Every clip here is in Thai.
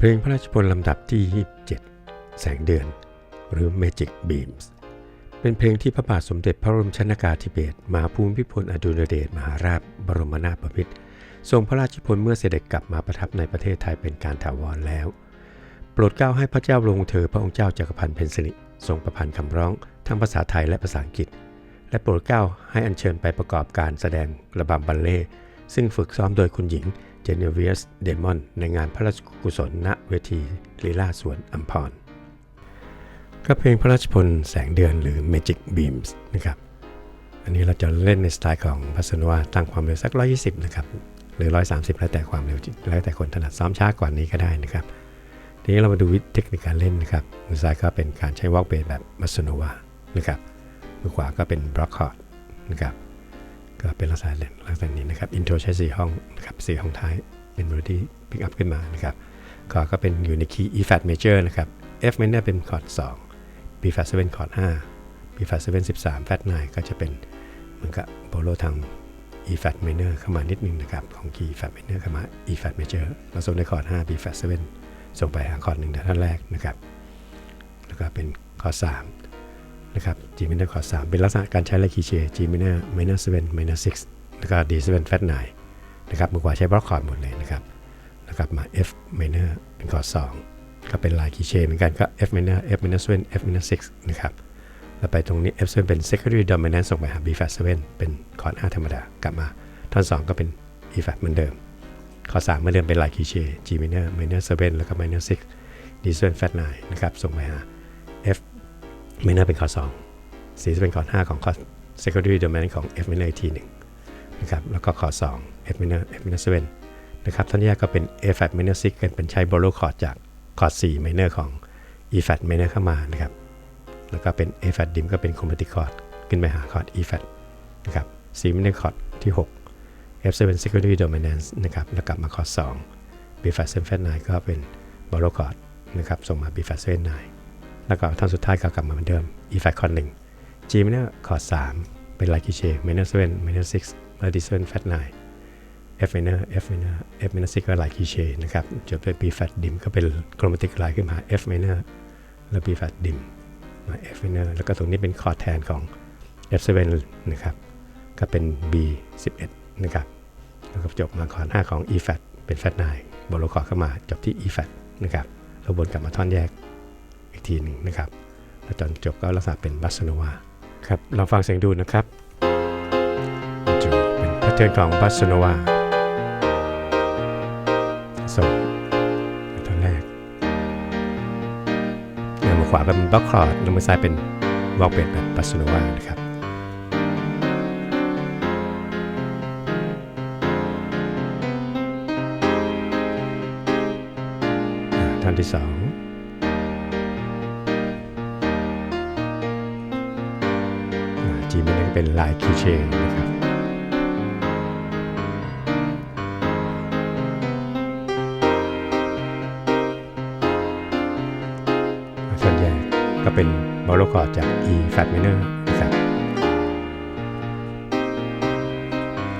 เพลงพระราชพลลำดับที่ 27 แสงเดือน หรือ Magic Beams เป็นเพลงที่พระบาทสมเด็จพระบรมชนากาธิเบศรมหาภูมิพิพลอดุลยเดชมหาราชบรมนาถบพิตรทรงพระราชพลเมื่อเสด็จกลับมาประทับในประเทศไทยเป็นการถาวรแล้ว โปรดเกล้าให้พระเจ้าลงเธอพระองค์เจ้าจักรพันธ์เพนซิลิทรงประพันธ์คำร้องทั้งภาษาไทยและภาษาอังกฤษ และโปรดเกล้าให้อัญเชิญไปประกอบการแสดงระบำบัลเล่ซึ่งฝึกซ้อมโดยคุณหญิง จเนเวียสเดมอนในงานพระราชกุศลณเวทีลีลาสวนอัมพรก็เพลงพระราชพลแสงเดือนหรือ Magic Beams นะครับ อันนี้เราจะเล่นในสไตล์ของพัสนวาตั้งความเร็วสัก 120 นะครับ หรือ 130 แล้วแต่ความเร็วแล้วแต่คนถนัดซ้อมช้ากว่านี้ก็ได้นะครับ ทีนี้เรามาดูวิธีเทคนิคการเล่นนะครับ มือซ้ายก็เป็นการใช้วอล์กเบสแบบมัสโนวานะครับ มือขวาก็เป็นบล็อกคอร์ดนะครับ ก็เป็นลักษณะเล่นลักษณะนี้นะครับอินโทรใช้4ห้องนะครับ4ห้องท้ายเป็นเมโลดี้พิกอัพขึ้นมานะครับคอร์ดก็เป็นอยู่ในคีย์ E flat major นะครับ F minor เป็นคอร์ด2 B flat 7คอร์ด5 B flat 7 13 flat 9ก็จะเป็นเหมือนกับโบโลทาง E flat minor เข้ามานิดนึงนะครับ ของ key flat minor เข้ามา E flat major เราส่งในคอร์ด5 B flat 7ส่งไปหาคอร์ดหนึ่งท่านแรกนะครับ แล้วก็เป็นคอร์ด3 นะครับ G minor คอร์ด3เป็นลักษณะการใช้ไลคีเช G minor minor 7 minor 6แล้วก็ D 7 flat 9นะครับมือขวาใช้บล็อกคอร์ดหมดเลยนะครับแล้วกลับมา F minor เป็นคอร์ด2ก็เป็นลายคีเชเหมือนกันก็ F minor F minor 7 F minor 6นะครับแล้วไปตรงนี้ F 7 เป็น secondary dominant ส่งไปหา B flat 7เป็นคอร์ด5ธรรมดากลับมาท่อน2ก็เป็น E flat เหมือนเดิมคอร์ด3เหมือนเดิมเป็นลายคีเช G minor minor 7แล้วก็ minor 6 D 7 flat 9นะครับส่งไปหา minor เป็นคอร์ด2 C เป็นคอ5ของคอ secondary domain ของ F minor อีกทีหนึ่งนะครับแล้วก็คอ2 F minor F minor 7นะครับท่อนแยกก็เป็น A flat minor 6เป็นใช้ borrow chord จากคอร์ด4 minor ของ E flat minor เข้ามานะครับแล้วก็เป็น A flat dim ก็เป็น chromatic chord ขึ้นไปหาคอร์ด E flat นะครับ C minor chord ที่ 6 F 7 secondary dominance นะครับแล้วกลับมาคอร์ด2 B flat 7 flat 9ก็เป็น borrow chord นะครับส่งมา B flat 7 9 แล้วก็ท่อนสุดท้ายก็กลับมาเหมือนเดิม E flat chord 1 G minor chord 3เป็น like G minor 7 minor 6แล้ว D 7 flat 9 F minor F minor F minor 6ก็หลายคีย์เชนะครับจบด้วย B flat dim ก็เป็น chromatic ลขึ้นมา F minor แล้ว B flat dim มา F minor แล้วก็ตรงนี้เป็นคอร์ดแทนของ F 7 นะครับ ก็เป็น B 11 นะครับ แล้วก็จบมาคอร์ด5ของ E flat เป็น flat 9บอลคอร์ดเข้ามาจบที่ E flat นะครับแล้ววนกลับมาท่อนแยก ทีหนึ่งนะครับ แล้วตอนจบก็ลักษณะเป็นบัสโนวาครับลองฟังเสียงดูนะครับจูเป็นแพทเทิร์นของบัสโนวาส่งท่อนแรกแล้วมือขวาเป็นบล็อกคอร์ดแล้วมือซ้ายเป็นวอลเบดแบบปัสโนวานะครับท่อนที่สอง จีมันเป็นลายคิวเชนนะครับส่วนใหญ่ก็เป็นบอลโลคอร์ดจาก E flat minor นะครับ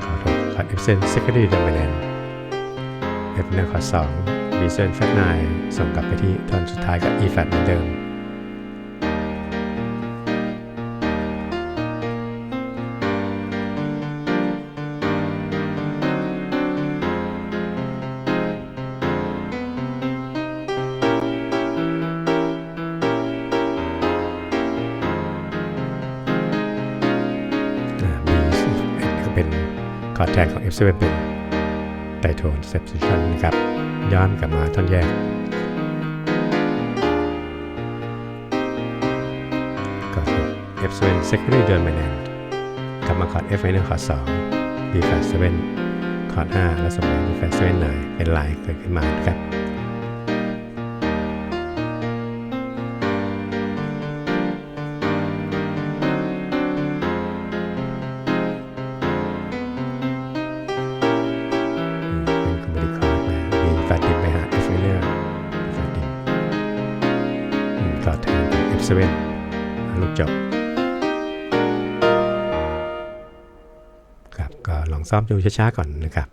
ขอโทษคอร์ด F 7 secondary dominant F minor คอร์ด2 B 7 flat 9ส่งกลับไปที่ท่อนสุดท้ายกับ E flat เหมือนเดิม คอร์ดแทนของ F 7 เป็นไตโทนเซปซิชันนะครับ ย้อนกลับมาท่อนแยกก็คือ F 7 secondary dominant กลับมาคอร์ด F minor คอร์ด2 B flat 7คอร์ด5และสมัย B flat 7 9เป็นลายเกิดขึ้นมานะครับ เว่นลูกจบครับก็ลองซ้อมดูช้าๆก่อนนะครับ